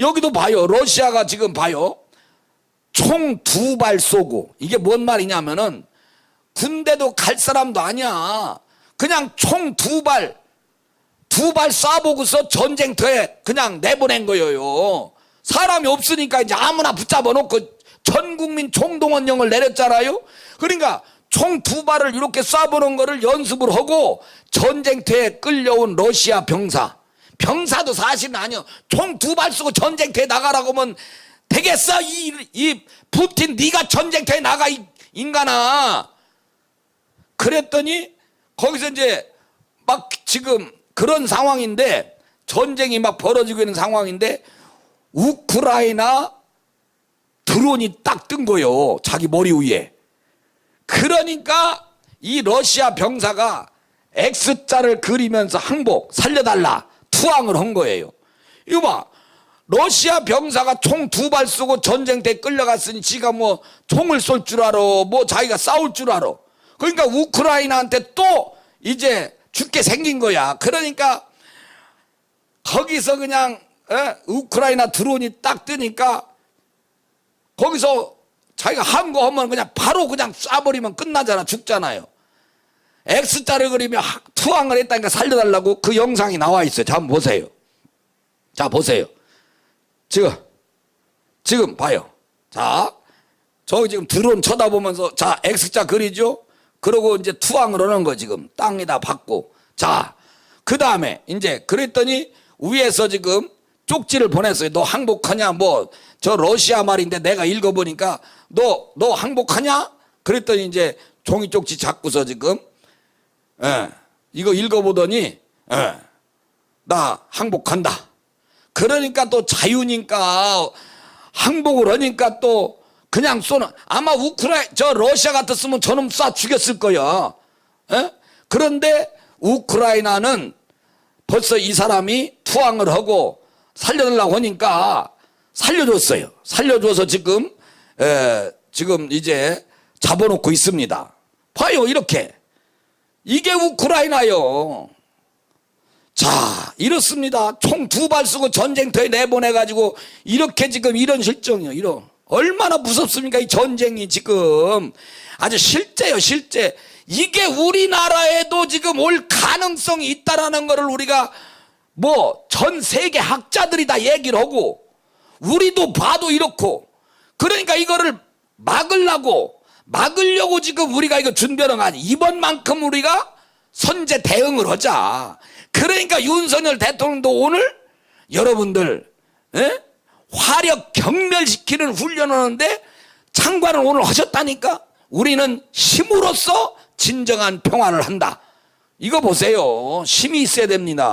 여기도 봐요. 러시아가 지금 봐요. 총 두 발 쏘고 이게 뭔 말이냐면은 군대도 갈 사람도 아니야. 그냥 총 두 발, 두 발 쏴보고서 전쟁터에 그냥 내보낸 거예요. 사람이 없으니까 이제 아무나 붙잡아 놓고 전 국민 총동원령을 내렸잖아요. 그러니까 총 두 발을 이렇게 쏴보는 거를 연습을 하고 전쟁터에 끌려온 러시아 병사. 병사도 사실은 아니요. 총 두발 쏘고 전쟁터에 나가라고 하면 되겠어? 이, 이 푸틴 네가 전쟁터에 나가 이 인간아. 그랬더니 거기서 이제 막 지금 그런 상황인데 전쟁이 막 벌어지고 있는 상황인데 우크라이나 드론이 딱 뜬 거예요. 자기 머리 위에. 그러니까 이 러시아 병사가 X자를 그리면서 항복 살려달라 투항을 한 거예요. 이거 봐. 러시아 병사가 총 두 발 쏘고 전쟁터에 끌려갔으니 지가 뭐 총을 쏠 줄 알아. 뭐 자기가 싸울 줄 알아. 그러니까 우크라이나한테 또 이제 죽게 생긴 거야. 그러니까 거기서 그냥 에? 우크라이나 드론이 딱 뜨니까 거기서 자기가 항거하면 그냥 바로 그냥 쏴버리면 끝나잖아. 죽잖아요. X자를 그리면 하- 투항을 했다니까 살려달라고 그 영상이 나와 있어요. 자, 한번 보세요. 자, 보세요. 지금, 지금 봐요. 자, 저 지금 드론 쳐다보면서 자, X자 그리죠? 그러고 이제 투항을 하는 거 지금 땅에다 받고. 자, 그 다음에 이제 그랬더니 위에서 지금 쪽지를 보냈어요. 너 항복하냐? 뭐, 저 러시아 말인데 내가 읽어보니까 너, 너 항복하냐? 그랬더니 이제 종이 쪽지 잡고서 지금, 예, 이거 읽어보더니, 예, 나 항복한다. 그러니까 또 자유니까 항복을 하니까 또 그냥 쏘는 아마 우크라이 저 러시아 같았으면 저놈 쏴 죽였을 거야. 예? 그런데 우크라이나는 벌써 이 사람이 투항을 하고 살려달라고 하니까 살려줬어요. 살려줘서 지금 에, 지금 이제 잡아놓고 있습니다. 봐요 이렇게 이게 우크라이나요. 자, 이렇습니다. 총 두 발 쓰고 전쟁터에 내보내가지고 이렇게 지금 이런 실정이요. 이런. 얼마나 무섭습니까? 이 전쟁이 지금. 아주 실제요, 실제. 이게 우리나라에도 지금 올 가능성이 있다라는 거를 우리가 뭐 전 세계 학자들이 다 얘기를 하고 우리도 봐도 이렇고 그러니까 이거를 막으려고 막으려고 지금 우리가 이거 준비하는 거 아니 이번만큼 우리가 선제 대응을 하자. 그러니까 윤석열 대통령도 오늘 여러분들 예? 화력 경멸시키는 훈련하는데 장관을 오늘 하셨다니까 우리는 힘으로써 진정한 평화를 한다. 이거 보세요. 힘이 있어야 됩니다.